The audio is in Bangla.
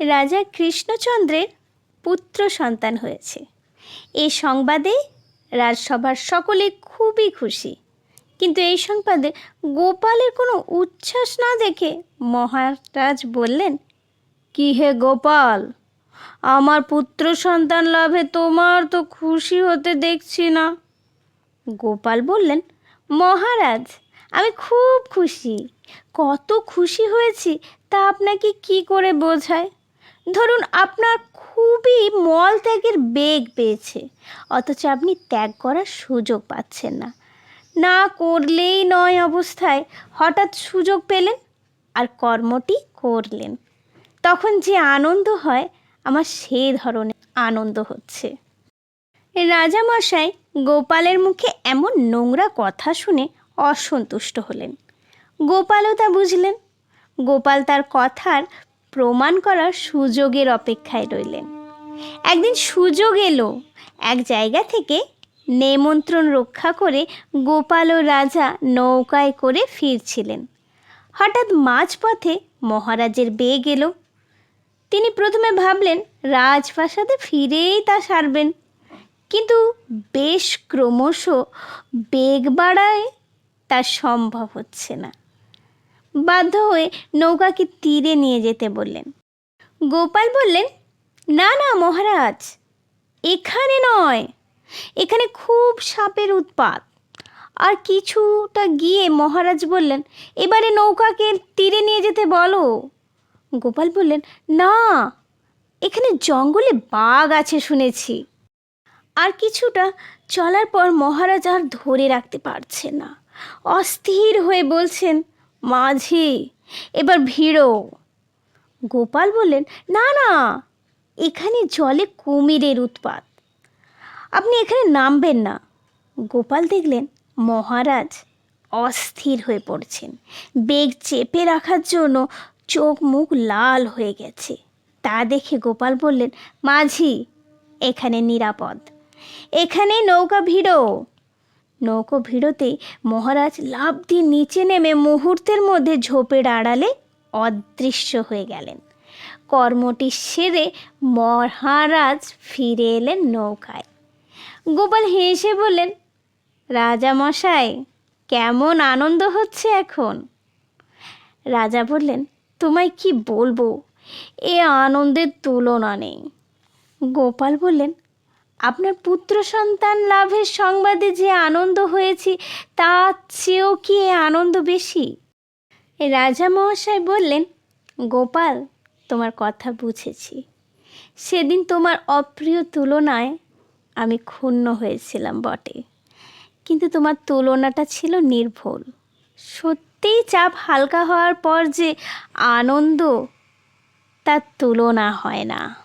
রাজা কৃষ্ণচন্দ্রের পুত্র সন্তান হয়েছে। এই সংবাদে রাজসভার সকলে খুবই খুশি। কিন্তু এই সংবাদে গোপালের কোনো উচ্ছ্বাস না দেখে মহারাজ বললেন, কি হে গোপাল? আমার পুত্র সন্তান লাভে তোমার তো খুশি হতে দেখছি না। গোপাল বললেন, মহারাজ, আমি খুব খুশি। কত খুশি হয়েছি তা আপনাকে কি করে বোঝায়? ধরুন আপনার খুবই মল ত্যাগের বেগ পেয়েছে, অথচ আপনি ত্যাগ করার সুযোগ পাচ্ছেন না। না করলেই নয় অবস্থায়, হঠাৎ সুযোগ পেলেন আর কর্মটি করলেন। তখন যে আনন্দ হয়, আমার সেই ধরনের আনন্দ হচ্ছে। রাজামশাই গোপালের মুখে এমন নোংরা কথা শুনে অসন্তুষ্ট হলেন। গোপালও তা বুঝলেন। গোপাল তার কথার প্রমাণ করার সুযোগের অপেক্ষায় রইলেন। একদিন সুযোগ এলো এক জায়গা থেকে নেমন্ত্রণ রক্ষা করে গোপাল ও রাজা নৌকায় করে ফিরছিলেন। হঠাৎ মাঝপথে মহারাজের বেগ এলো। তিনি প্রথমে ভাবলেন, রাজপ্রাসাদে ফিরেই তা সারবেন। কিন্তু বেশ ক্রমশ বেগ বাড়ায় তা সম্ভব হচ্ছে না। বাধ্য হয়ে নৌকাকে তীরে নিয়ে যেতে বললেন। গোপাল বললেন, না না, মহারাজ, এখানে নয়। এখানে খুব সাপের উৎপাত। আর কিছুটা গিয়ে মহারাজ বললেন, এবারে নৌকাকে তীরে নিয়ে যেতে বলো। গোপাল বললেন, না, এখানে জঙ্গলে বাঘ আছে শুনেছি। আর কিছুটা চলার পর মহারাজ আর ধরে রাখতে পারছে না। অস্থির হয়ে বলছেন মাঝি, এবার ভিড়ো। গোপাল বললেন, না না, এখানে জলে কুমিরের উৎপাত। আপনি এখানে নামবেন না। গোপাল দেখলেন মহারাজ অস্থির হয়ে পড়ছেন। বেগ চেপে রাখার জন্য চোখ মুখ লাল হয়ে গেছে। তা দেখে গোপাল বললেন, মাঝি, এখানে নিরাপদ। এখানে নৌকা ভিড়ো। নৌকো ভিড়তে মহারাজ লাফ দিয়ে নিচে নেমে মুহূর্তের মধ্যে ঝোপের আড়ালে অদৃশ্য হয়ে গেলেন। কর্মটি সেরে মহারাজ ফিরে এলেন নৌকায়। গোপাল হেসে বললেন, রাজা মশাই, কেমন আনন্দ হচ্ছে এখন? রাজা বললেন, তোমায় কি বলব? এ আনন্দের তুলনা নেই। গোপাল বললেন আপনার পুত্র সন্তান লাভের সংবাদে যে আনন্দ হয়েছি, তার চেয়েও কি আনন্দ বেশি? রাজা মহাশয় বললেন, গোপাল, তোমার কথা বুঝেছি। সেদিন তোমার অপ্রিয় তুলনায় আমি ক্ষুণ্ণ হয়েছিলাম বটে। কিন্তু তোমার তুলনাটা ছিল নির্ভুল। সত্যিই চাপ হালকা হওয়ার পর যে আনন্দ, তার তুলনা হয় না।